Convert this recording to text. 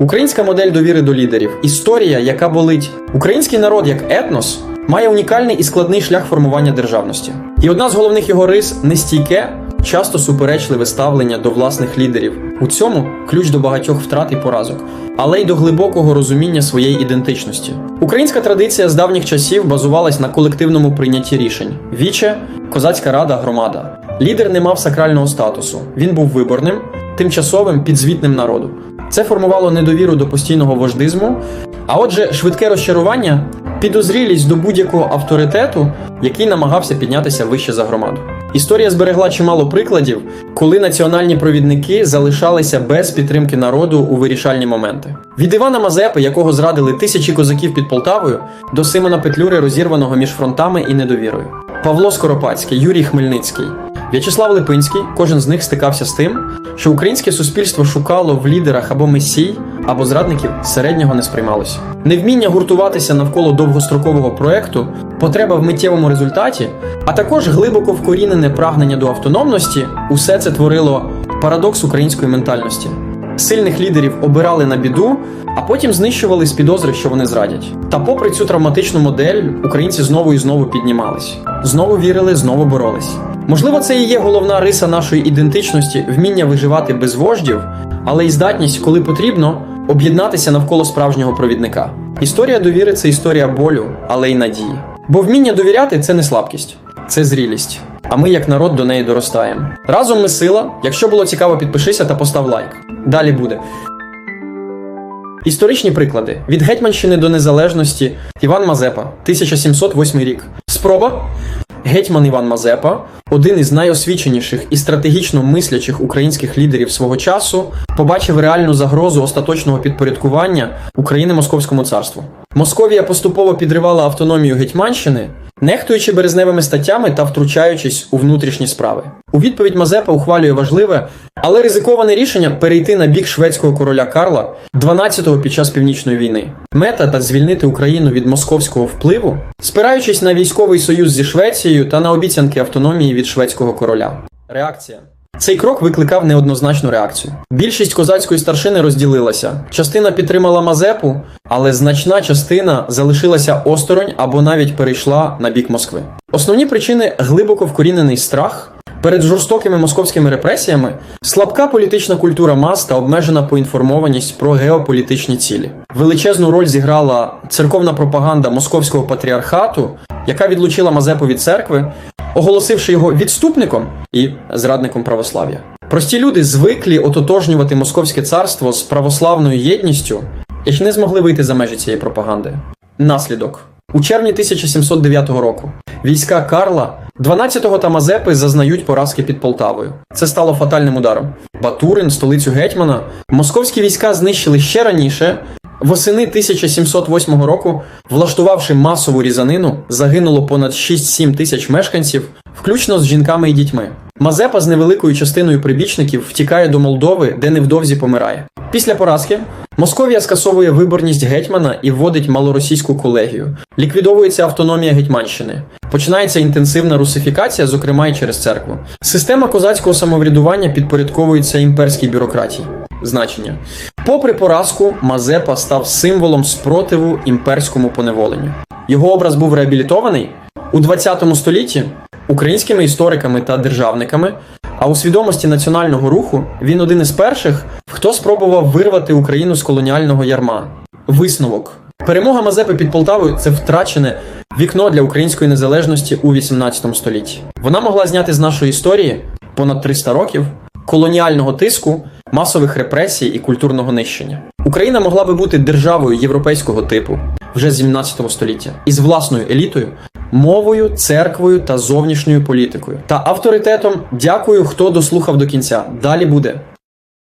Українська модель довіри до лідерів. Історія, яка болить. Український народ як етнос має унікальний і складний шлях формування державності. І одна з головних його рис нестійке, часто суперечливе ставлення до власних лідерів. У цьому ключ до багатьох втрат і поразок, але й до глибокого розуміння своєї ідентичності. Українська традиція з давніх часів базувалась на колективному прийнятті рішень: віче, козацька рада, громада. Лідер не мав сакрального статусу. Він був виборним, тимчасовим, підзвітним народу. Це формувало недовіру до постійного вождизму, а отже, швидке розчарування, підозрілість до будь-якого авторитету, який намагався піднятися вище за громаду. Історія зберегла чимало прикладів, коли національні провідники залишалися без підтримки народу у вирішальні моменти. Від Івана Мазепи, якого зрадили тисячі козаків під Полтавою, до Симона Петлюри, розірваного між фронтами і недовірою. Павло Скоропадський, Юрій Хмельницький, В'ячеслав Липинський, кожен з них стикався з тим, що українське суспільство шукало в лідерах або месій, або зрадників середнього не сприймалося. Невміння гуртуватися навколо довгострокового проекту, потреба в миттєвому результаті, а також глибоко вкорінене прагнення до автономності усе це творило парадокс української ментальності. Сильних лідерів обирали на біду, а потім знищували з підозри, що вони зрадять. Та попри цю травматичну модель, українці знову і знову піднімались, знову вірили, знову боролись. Можливо, це і є головна риса нашої ідентичності вміння виживати без вождів, але й здатність, коли потрібно, об'єднатися навколо справжнього провідника. Історія довіри це історія болю, але й надії. Бо вміння довіряти це не слабкість, це зрілість. А ми, як народ, до неї доростаємо. Разом ми сила. Якщо було цікаво, підпишися та постав лайк. Далі буде. Історичні приклади від Гетьманщини до незалежності Іван Мазепа, 1708 рік. Спроба. Гетьман Іван Мазепа, один із найосвіченіших і стратегічно мислячих українських лідерів свого часу, побачив реальну загрозу остаточного підпорядкування України Московському царству. Московія поступово підривала автономію Гетьманщини, нехтуючи березневими статтями та втручаючись у внутрішні справи. У відповідь Мазепа ухвалює важливе, але ризиковане рішення перейти на бік шведського короля Карла 12-го під час північної війни. Мета та звільнити Україну від московського впливу, спираючись на військовий союз зі Швецією та на обіцянки автономії від шведського короля. Реакція. Цей крок викликав неоднозначну реакцію. Більшість козацької старшини розділилася. Частина підтримала Мазепу, але значна частина залишилася осторонь або навіть перейшла на бік Москви. Основні причини глибоко вкорінений страх. Перед жорстокими московськими репресіями слабка політична культура мас та обмежена поінформованість про геополітичні цілі. Величезну роль зіграла церковна пропаганда московського патріархату, яка відлучила Мазепу від церкви, оголосивши його відступником і зрадником православ'я. Прості люди звиклі ототожнювати московське царство з православною єдністю і ж не змогли вийти за межі цієї пропаганди. Наслідок у червні 1709 року війська Карла 12-го та Мазепи зазнають поразки під Полтавою. Це стало фатальним ударом. Батурин, столицю гетьмана, московські війська знищили ще раніше. Восени 1708 року, влаштувавши масову різанину, загинуло понад 6-7 тисяч мешканців, включно з жінками і дітьми. Мазепа з невеликою частиною прибічників втікає до Молдови, де невдовзі помирає. Після поразки Московія скасовує виборність гетьмана і вводить малоросійську колегію. Ліквідовується автономія Гетьманщини. Починається інтенсивна русифікація, зокрема й через церкву. Система козацького самоврядування підпорядковується імперській бюрократії. Значення. Попри поразку, Мазепа став символом спротиву імперському поневоленню. Його образ був реабілітований у 20 столітті українськими істориками та державниками, а у свідомості національного руху він один із перших, хто спробував вирвати Україну з колоніального ярма. Висновок. Перемога Мазепи під Полтавою це втрачене вікно для української незалежності у 18 столітті. Вона могла зняти з нашої історії понад 300 років колоніального тиску, масових репресій і культурного нищення. Україна могла би бути державою європейського типу вже з 17 століття із власною елітою, мовою, церквою та зовнішньою політикою. Та авторитетом дякую, хто дослухав до кінця. Далі буде.